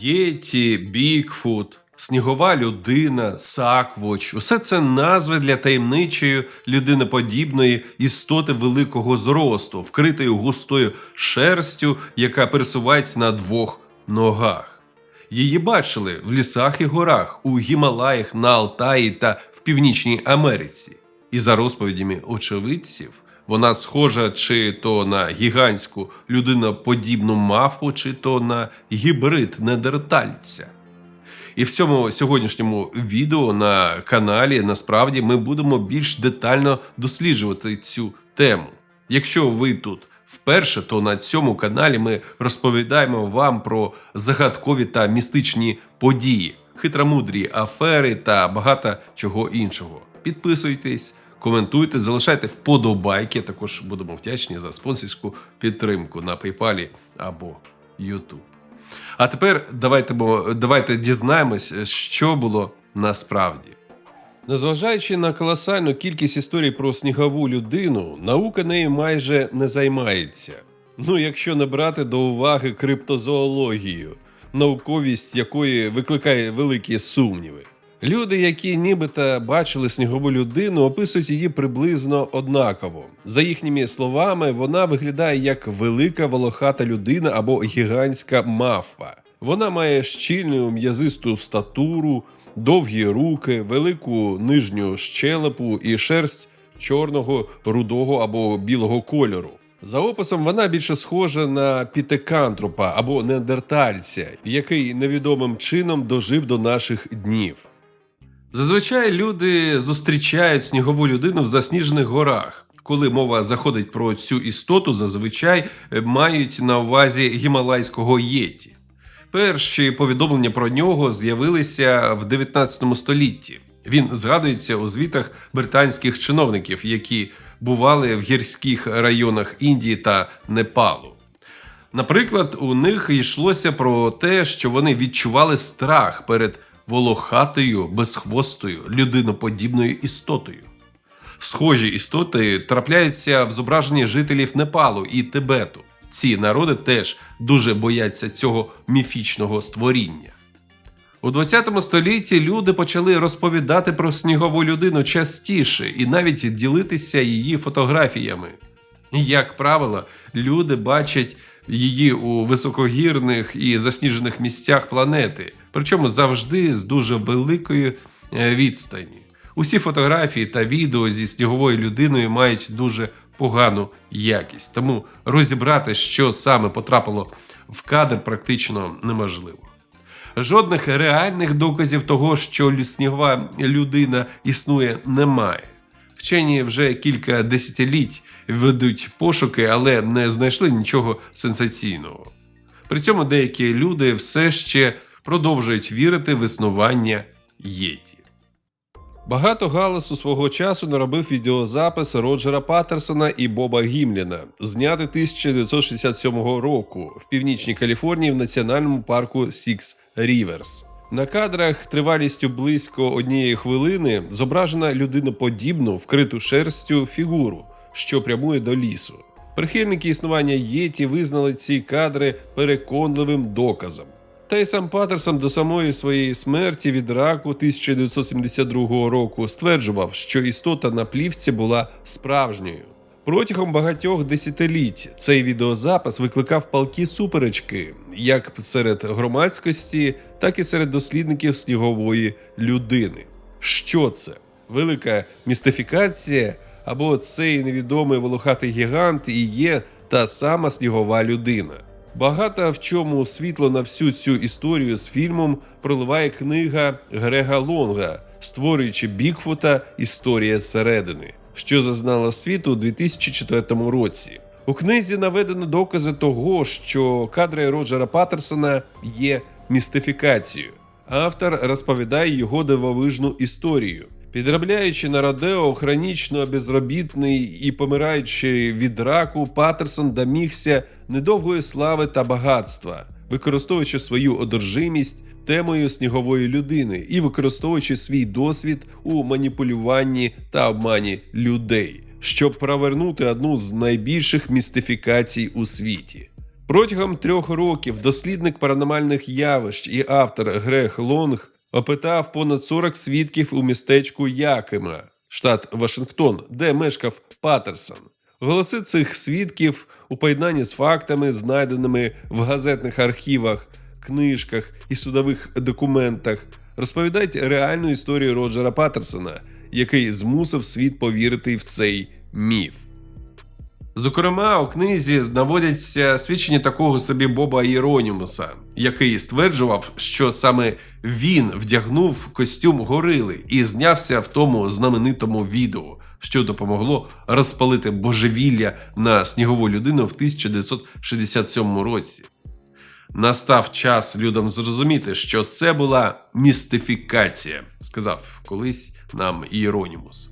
Єті, Бікфут, Снігова людина, Саквоч усе це назви для таємничої людиноподібної істоти великого зросту, вкритої густою шерстю, яка пересувається на двох ногах. Її бачили в лісах і горах, у Гімалаях, на Алтаї та в Північній Америці. І за розповідями очевидців, вона схожа чи то на гігантську людиноподібну мавпу, чи то на гібрид недертальця. І в цьому сьогоднішньому відео на каналі насправді ми будемо більш детально досліджувати цю тему. Якщо ви тут вперше, то на цьому каналі ми розповідаємо вам про загадкові та містичні події, хитромудрі афери та багато чого іншого. Підписуйтесь, коментуйте, залишайте вподобайки. Також будемо вдячні за спонсорську підтримку на PayPal або YouTube. А тепер давайте, давайте дізнаємось, що було насправді. Незважаючи на колосальну кількість історій про снігову людину, наука нею майже не займається. Ну, якщо не брати до уваги криптозоологію, науковість якої викликає великі сумніви. Люди, які нібито бачили снігову людину, описують її приблизно однаково. За їхніми словами, вона виглядає як велика волохата людина або гігантська мавпа. Вона має щільну м'язисту статуру, довгі руки, велику нижню щелепу і шерсть чорного, рудого або білого кольору. За описом вона більше схожа на пітекантропа або неандертальця, який невідомим чином дожив до наших днів. Зазвичай люди зустрічають снігову людину в засніжених горах. Коли мова заходить про цю істоту, зазвичай е, мають на увазі гімалайського єті. Перші повідомлення про нього з'явилися в 19 столітті. Він згадується у звітах британських чиновників, які бували в гірських районах Індії та Непалу. Наприклад, у них йшлося про те, що вони відчували страх перед волохатою, безхвостою, людиноподібною істотою. Схожі істоти трапляються в зображенні жителів Непалу і Тибету. Ці народи теж дуже бояться цього міфічного створіння. У 20 столітті люди почали розповідати про снігову людину частіше і навіть ділитися її фотографіями. Як правило, люди бачать її у високогірних і засніжених місцях планети, причому завжди з дуже великої е, відстані. Усі фотографії та відео зі сніговою людиною мають дуже погану якість, тому розібрати, що саме потрапило в кадр, практично неможливо. Жодних реальних доказів того, що снігова людина існує, немає. Вчені вже кілька десятиліть ведуть пошуки, але не знайшли нічого сенсаційного. При цьому деякі люди все ще продовжують вірити в існування єті. Багато галасу свого часу наробив відеозапис Роджера Паттерсона і Боба Гімліна, знятий 1967 року в північній Каліфорнії в національному парку Six Rivers. На кадрах тривалістю близько однієї хвилини зображена людиноподібну, вкриту шерстю фігуру, що прямує до лісу. Прихильники існування Єті визнали ці кадри переконливим доказом. Та й сам Паттерсон до самої своєї смерті від раку 1972 року стверджував, що істота на плівці була справжньою. Протягом багатьох десятиліть цей відеозапис викликав палкі суперечки як серед громадськості, так і серед дослідників снігової людини. Що це? Велика містифікація або цей невідомий волохатий гігант і є та сама снігова людина. Багато в чому світло на всю цю історію з фільмом проливає книга Грега Лонга, створюючи Бікфута Історія зсередини, що зазнала світу у 2004 році. У книзі наведено докази того, що кадри Роджера Паттерсона є містифікацією. Автор розповідає його дивовижну історію. Підробляючи на Родео хронічно безробітний і помираючи від раку, Паттерсон домігся недовгої слави та багатства, використовуючи свою одержимість темою снігової людини і використовуючи свій досвід у маніпулюванні та обмані людей, щоб провернути одну з найбільших містифікацій у світі. Протягом трьох років дослідник паранормальних явищ і автор Грег Лонг опитав понад 40 свідків у містечку Якима, штат Вашингтон, де мешкав Патерсон. Голоси цих свідків у поєднанні з фактами, знайденими в газетних архівах, книжках і судових документах, розповідають реальну історію Роджера Патерсона, який змусив світ повірити в цей міф. Зокрема, у книзі наводяться свідчення такого собі Боба Іронімуса, який стверджував, що саме він вдягнув костюм горили і знявся в тому знаменитому відео, що допомогло розпалити божевілля на снігову людину в 1967 році. Настав час людям зрозуміти, що це була містифікація, сказав колись нам Іронімус.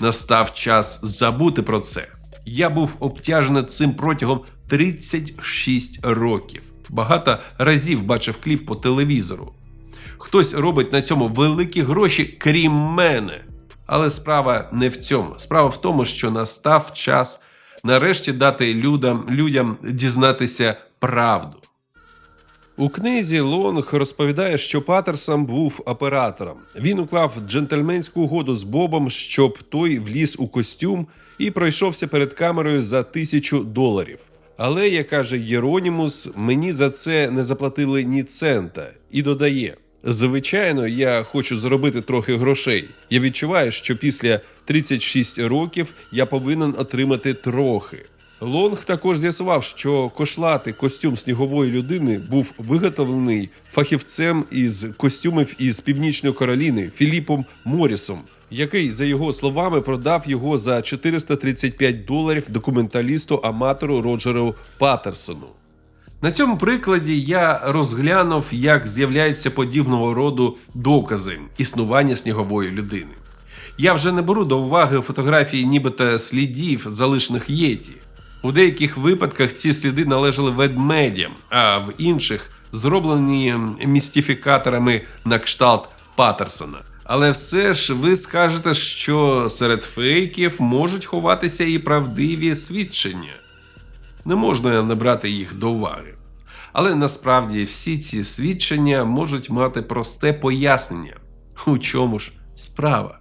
Настав час забути про це. Я був обтяжений цим протягом 36 років. Багато разів бачив кліп по телевізору. Хтось робить на цьому великі гроші, крім мене. Але справа не в цьому. Справа в тому, що настав час нарешті дати людям, людям дізнатися правду. У книзі Лонг розповідає, що Патерсон був оператором. Він уклав джентльменську угоду з Бобом, щоб той вліз у костюм і пройшовся перед камерою за тисячу доларів. Але, як каже Єронімус, мені за це не заплатили ні цента, і додає: звичайно, я хочу заробити трохи грошей. Я відчуваю, що після 36 років я повинен отримати трохи. Лонг також з'ясував, що кошлатий костюм снігової людини був виготовлений фахівцем із костюмів із Північної Кароліни Філіпом Морісом, який, за його словами, продав його за 435 доларів документалісту аматору Роджеру Паттерсону. На цьому прикладі я розглянув, як з'являються подібного роду докази існування снігової людини. Я вже не беру до уваги фотографії, нібито слідів, залишених єті. У деяких випадках ці сліди належали ведмедям, а в інших зроблені містифікаторами на кшталт Паттерсона. Але все ж ви скажете, що серед фейків можуть ховатися і правдиві свідчення. Не можна не брати їх до уваги. Але насправді всі ці свідчення можуть мати просте пояснення. У чому ж справа?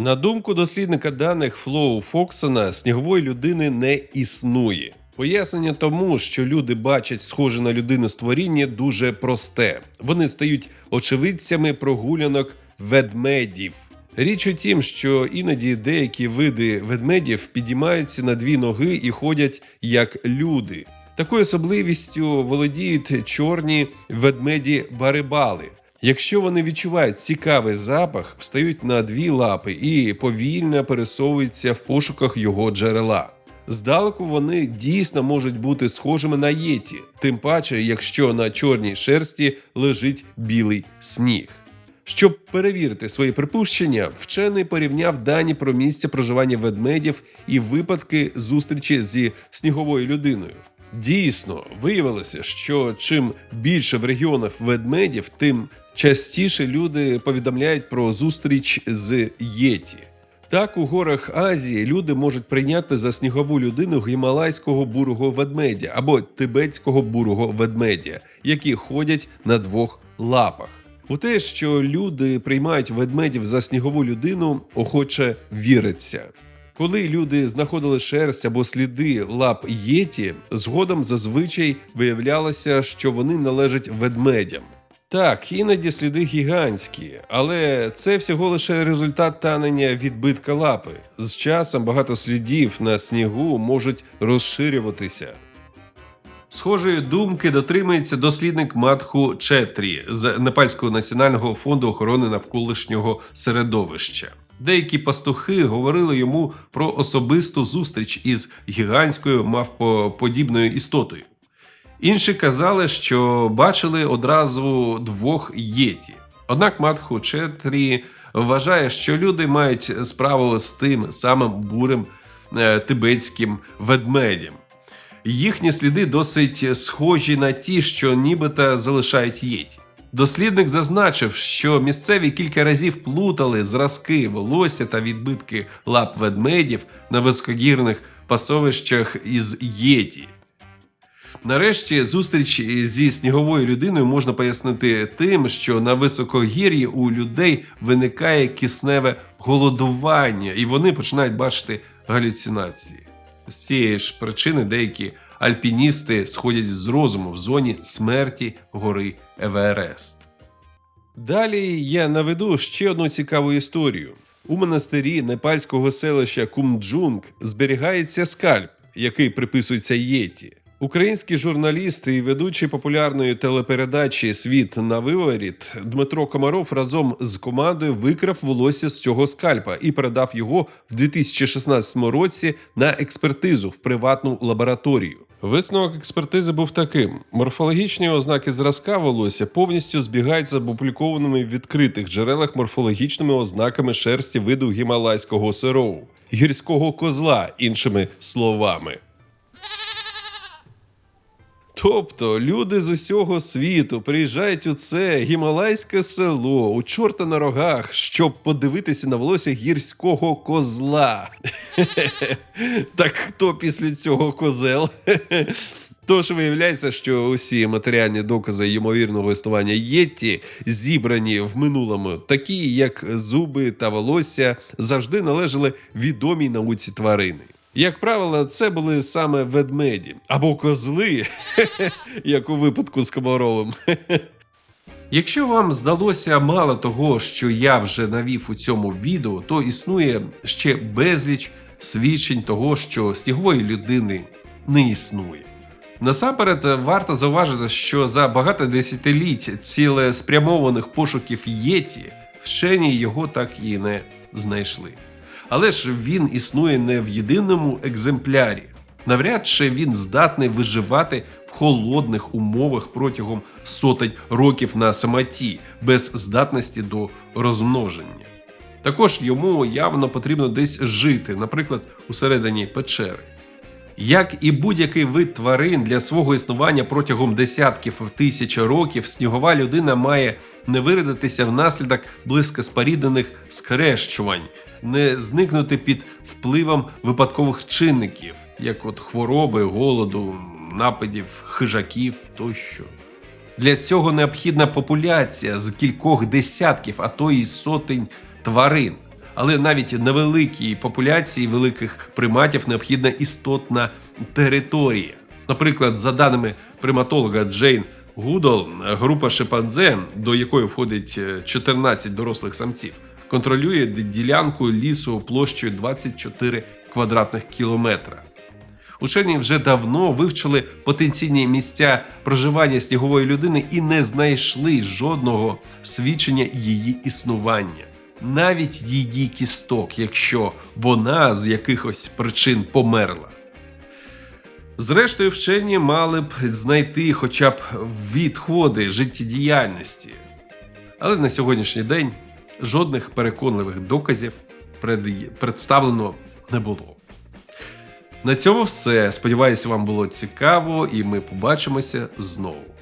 На думку дослідника даних Флоу Фоксона, снігової людини не існує. Пояснення тому, що люди бачать схоже на людину створіння, дуже просте. Вони стають очевидцями прогулянок ведмедів. Річ у тім, що іноді деякі види ведмедів підіймаються на дві ноги і ходять як люди. Такою особливістю володіють чорні ведмеді барибали. Якщо вони відчувають цікавий запах, встають на дві лапи і повільно пересовуються в пошуках його джерела. Здалеку вони дійсно можуть бути схожими на єті, тим паче, якщо на чорній шерсті лежить білий сніг. Щоб перевірити свої припущення, вчений порівняв дані про місце проживання ведмедів і випадки зустрічі зі сніговою людиною. Дійсно, виявилося, що чим більше в регіонах ведмедів, тим частіше люди повідомляють про зустріч з Єті. Так, у горах Азії люди можуть прийняти за снігову людину гімалайського бурого ведмедя або тибетського бурого ведмедя, які ходять на двох лапах. У те, що люди приймають ведмедів за снігову людину, охоче віриться. Коли люди знаходили шерсть або сліди лап єті, згодом зазвичай виявлялося, що вони належать ведмедям. Так, іноді сліди гігантські, але це всього лише результат танення відбитка лапи. З часом багато слідів на снігу можуть розширюватися. Схожої думки дотримується дослідник Матху Четрі з Непальського національного фонду охорони навколишнього середовища. Деякі пастухи говорили йому про особисту зустріч із гігантською мавпоподібною істотою. Інші казали, що бачили одразу двох єті. Однак Матху Четрі вважає, що люди мають справу з тим самим бурим е, тибетським ведмедем. Їхні сліди досить схожі на ті, що нібито залишають єті. Дослідник зазначив, що місцеві кілька разів плутали зразки волосся та відбитки лап ведмедів на високогірних пасовищах із єті. Нарешті зустріч зі сніговою людиною можна пояснити тим, що на високогір'ї у людей виникає кисневе голодування, і вони починають бачити галюцинації. З цієї ж причини деякі альпіністи сходять з розуму в зоні смерті гори Еверест. Далі я наведу ще одну цікаву історію. У монастирі непальського селища Кумджунг зберігається скальп, який приписується Єті. Український журналіст і ведучий популярної телепередачі Світ на виворіт Дмитро Комаров разом з командою викрав волосся з цього скальпа і передав його в 2016 році на експертизу в приватну лабораторію. Висновок експертизи був таким: морфологічні ознаки зразка волосся повністю збігають з опублікованими в відкритих джерелах морфологічними ознаками шерсті виду гімалайського сирову, гірського козла, іншими словами. Тобто люди з усього світу приїжджають у це гімалайське село у чорта на рогах, щоб подивитися на волосся гірського козла. Так хто після цього козел? Тож виявляється, що усі матеріальні докази ймовірного існування Єтті, зібрані в минулому, такі як зуби та волосся, завжди належали відомій науці тварини. Як правило, це були саме ведмеді або козли, як у випадку з Комаровим. Якщо вам здалося мало того, що я вже навів у цьому відео, то існує ще безліч свідчень того, що снігової людини не існує. Насамперед, варто зауважити, що за багато десятиліть цілеспрямованих пошуків Єті вчені його так і не знайшли. Але ж він існує не в єдиному екземплярі. Навряд чи він здатний виживати в холодних умовах протягом сотень років на самоті, без здатності до розмноження. Також йому явно потрібно десь жити, наприклад, усередині печери. Як і будь-який вид тварин для свого існування протягом десятків тисяч років, снігова людина має не виродитися внаслідок близькоспоріднених скрещувань, не зникнути під впливом випадкових чинників, як от хвороби, голоду, нападів, хижаків тощо. Для цього необхідна популяція з кількох десятків, а то й сотень тварин. Але навіть невеликій популяції великих приматів необхідна істотна територія. Наприклад, за даними приматолога Джейн Гудол, група шимпанзе, до якої входить е, 14 дорослих самців, контролює ділянку лісу площею 24 квадратних кілометра. Учені вже давно вивчили потенційні місця проживання снігової людини і не знайшли жодного свідчення її існування, навіть її кісток, якщо вона з якихось причин померла. Зрештою, вчені мали б знайти хоча б відходи життєдіяльності. Але на сьогоднішній день жодних переконливих доказів представлено не було. На цьому все. Сподіваюся, вам було цікаво, і ми побачимося знову.